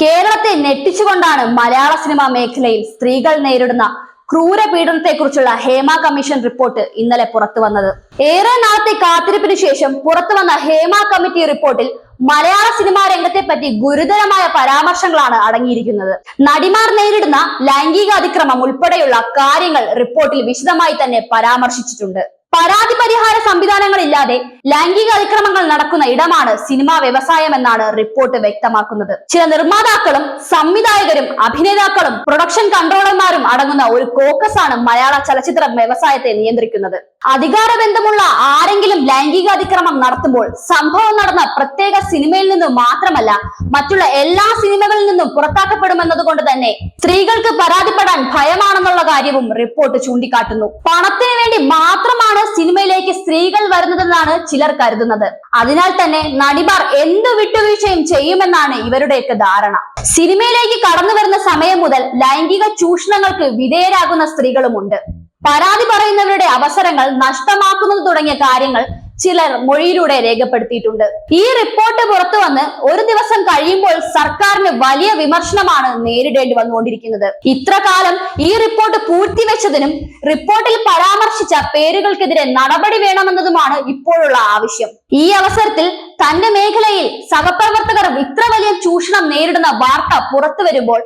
കേരളത്തെ ഞെട്ടിച്ചുകൊണ്ടാണ് മലയാള സിനിമാ മേഖലയിൽ സ്ത്രീകൾ നേരിടുന്ന ക്രൂരപീഡനത്തെക്കുറിച്ചുള്ള ഹേമ കമ്മീഷൻ റിപ്പോർട്ട് ഇന്നലെ പുറത്തു വന്നത്. ഏറെ നാളത്തെ കാത്തിരിപ്പിന് ശേഷം പുറത്തു വന്ന ഹേമ കമ്മിറ്റി റിപ്പോർട്ടിൽ മലയാള സിനിമാ രംഗത്തെ പറ്റി ഗുരുതരമായ പരാമർശങ്ങളാണ് അടങ്ങിയിരിക്കുന്നത്. നടിമാർ നേരിടുന്ന ലൈംഗിക അതിക്രമം ഉൾപ്പെടെയുള്ള കാര്യങ്ങൾ റിപ്പോർട്ടിൽ വിശദമായി തന്നെ പരാമർശിച്ചിട്ടുണ്ട്. പരാതി പരിഹാര സംവിധാനങ്ങളില്ലാതെ ലൈംഗിക അതിക്രമങ്ങൾ നടക്കുന്ന ഇടമാണ് സിനിമാ വ്യവസായം എന്നാണ് റിപ്പോർട്ട് വ്യക്തമാക്കുന്നത്. ചില നിർമ്മാതാക്കളും സംവിധായകരും അഭിനേതാക്കളും പ്രൊഡക്ഷൻ കൺട്രോളർമാരും അടങ്ങുന്ന ഒരു കോക്കസ് ആണ് മലയാള ചലച്ചിത്ര വ്യവസായത്തെ നിയന്ത്രിക്കുന്നത്. അധികാര ബന്ധമുള്ള ആരെങ്കിലും ലൈംഗിക അതിക്രമം നടത്തുമ്പോൾ സംഭവം നടന്ന പ്രത്യേക സിനിമയിൽ നിന്നും മാത്രമല്ല മറ്റുള്ള എല്ലാ സിനിമകളിൽ നിന്നും പുറത്താക്കപ്പെടുമെന്നതുകൊണ്ട് തന്നെ സ്ത്രീകൾക്ക് പരാതിപ്പെടാൻ ഭയമാണെന്നുള്ള കാര്യവും റിപ്പോർട്ട് ചൂണ്ടിക്കാട്ടുന്നു. പണത്തിന് വേണ്ടി മാത്രമാണ് സിനിമയിലേക്ക് സ്ത്രീകൾ വരുന്നതെന്നാണ് ചിലർ കരുതുന്നത്. അതിനാൽ തന്നെ നടിമാർ എന്ത് വിട്ടുവീഴ്ചയും ചെയ്യുമെന്നാണ് ഇവരുടെയൊക്കെ ധാരണ. സിനിമയിലേക്ക് കടന്നു വരുന്ന സമയം മുതൽ ലൈംഗിക ചൂഷണങ്ങൾക്ക് വിധേയരാകുന്ന സ്ത്രീകളുമുണ്ട്. പരാതി പറയുന്നവരുടെ അവസരങ്ങൾ നഷ്ടമാക്കുന്നത് തുടങ്ങിയ കാര്യങ്ങൾ ചിലർ മൊഴിയിലൂടെ രേഖപ്പെടുത്തിയിട്ടുണ്ട്. ഈ റിപ്പോർട്ട് പുറത്തു വന്ന് ഒരു ദിവസം കഴിയുമ്പോൾ സർക്കാരിന് വലിയ വിമർശനമാണ് നേരിടേണ്ടി വന്നുകൊണ്ടിരിക്കുന്നത്. ഇത്ര കാലം ഈ റിപ്പോർട്ട് പൂഴ്ത്തിവെച്ചതിനും റിപ്പോർട്ടിൽ പരാമർശിച്ച പേരുകൾക്കെതിരെ നടപടി വേണമെന്നതുമാണ് ഇപ്പോഴുള്ള ആവശ്യം. ഈ അവസരത്തിൽ തന്റെ മേഖലയിൽ സഹപ്രവർത്തകർ ഇത്ര വലിയ ചൂഷണം നേരിടുന്ന വാർത്ത പുറത്തു വരുമ്പോൾ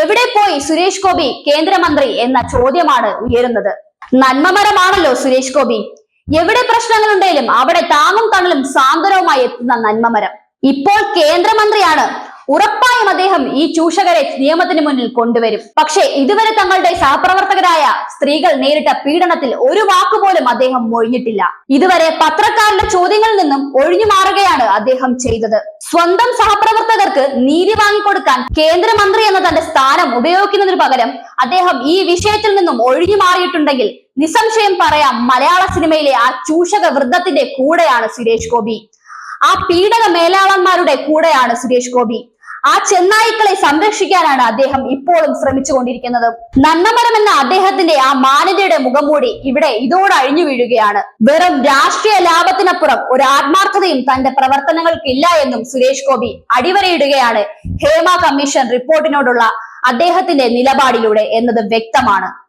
എവിടെ പോയി സുരേഷ് ഗോപി കേന്ദ്രമന്ത്രി എന്ന ചോദ്യമാണ് ഉയരുന്നത്. നന്മമരമാണല്ലോ സുരേഷ് ഗോപി. എവിടെ പ്രശ്നങ്ങളുണ്ടെങ്കിലും അവിടെ താങ്ങും തണലും സാന്ത്വനവുമായി എത്തുന്ന നന്മമരം. ഇപ്പോൾ കേന്ദ്രമന്ത്രിയാണ് ഉറപ്പായും അദ്ദേഹം ഈ ചൂഷകരെ നിയമത്തിന് മുന്നിൽ കൊണ്ടുവരും. പക്ഷേ ഇതുവരെ തങ്ങളുടെ സഹപ്രവർത്തകരായ സ്ത്രീകൾ നേരിട്ട പീഡനത്തിൽ ഒരു വാക്കുപോലും അദ്ദേഹം മൊഴിഞ്ഞിട്ടില്ല. ഇതുവരെ പത്രക്കാരുടെ ചോദ്യങ്ങളിൽ നിന്നും ഒഴിഞ്ഞു മാറുകയാണ് അദ്ദേഹം ചെയ്തത്. സ്വന്തം സഹപ്രവർത്തകർക്ക് നീതി വാങ്ങിക്കൊടുക്കാൻ കേന്ദ്രമന്ത്രി എന്ന തന്റെ സ്ഥാനം ഉപയോഗിക്കുന്നതിന് പകരം അദ്ദേഹം ഈ വിഷയത്തിൽ നിന്നും ഒഴിഞ്ഞു മാറിയിട്ടുണ്ടെങ്കിൽ നിസ്സംശയം പറയാം മലയാള സിനിമയിലെ ആ ചൂഷക വൃദ്ധത്തിന്റെ കൂടെയാണ് സുരേഷ് ഗോപി. ആ പീഡക മേലാളന്മാരുടെ കൂടെയാണ് സുരേഷ് ഗോപി. ആ ചെന്നായ്ക്കളെ സംരക്ഷിക്കാനാണ് അദ്ദേഹം ഇപ്പോഴും ശ്രമിച്ചു കൊണ്ടിരിക്കുന്നത് നന്നമരം എന്ന അദ്ദേഹത്തിന്റെ ആ മാന്യതയുടെ മുഖംമൂടി ഇവിടെ ഇതോടെ അഴിഞ്ഞു വീഴുകയാണ്. വെറും രാഷ്ട്രീയ ലാഭത്തിനപ്പുറം ഒരു ആത്മാർത്ഥതയും തന്റെ പ്രവർത്തനങ്ങൾക്കില്ല എന്നും സുരേഷ് ഗോപി അടിവരയിടുകയാണ്. ഹേമ കമ്മീഷൻ റിപ്പോർട്ടിനോടുള്ള അദ്ദേഹത്തിന്റെ നിലപാടിലൂടെ എന്നത് വ്യക്തമാണ്.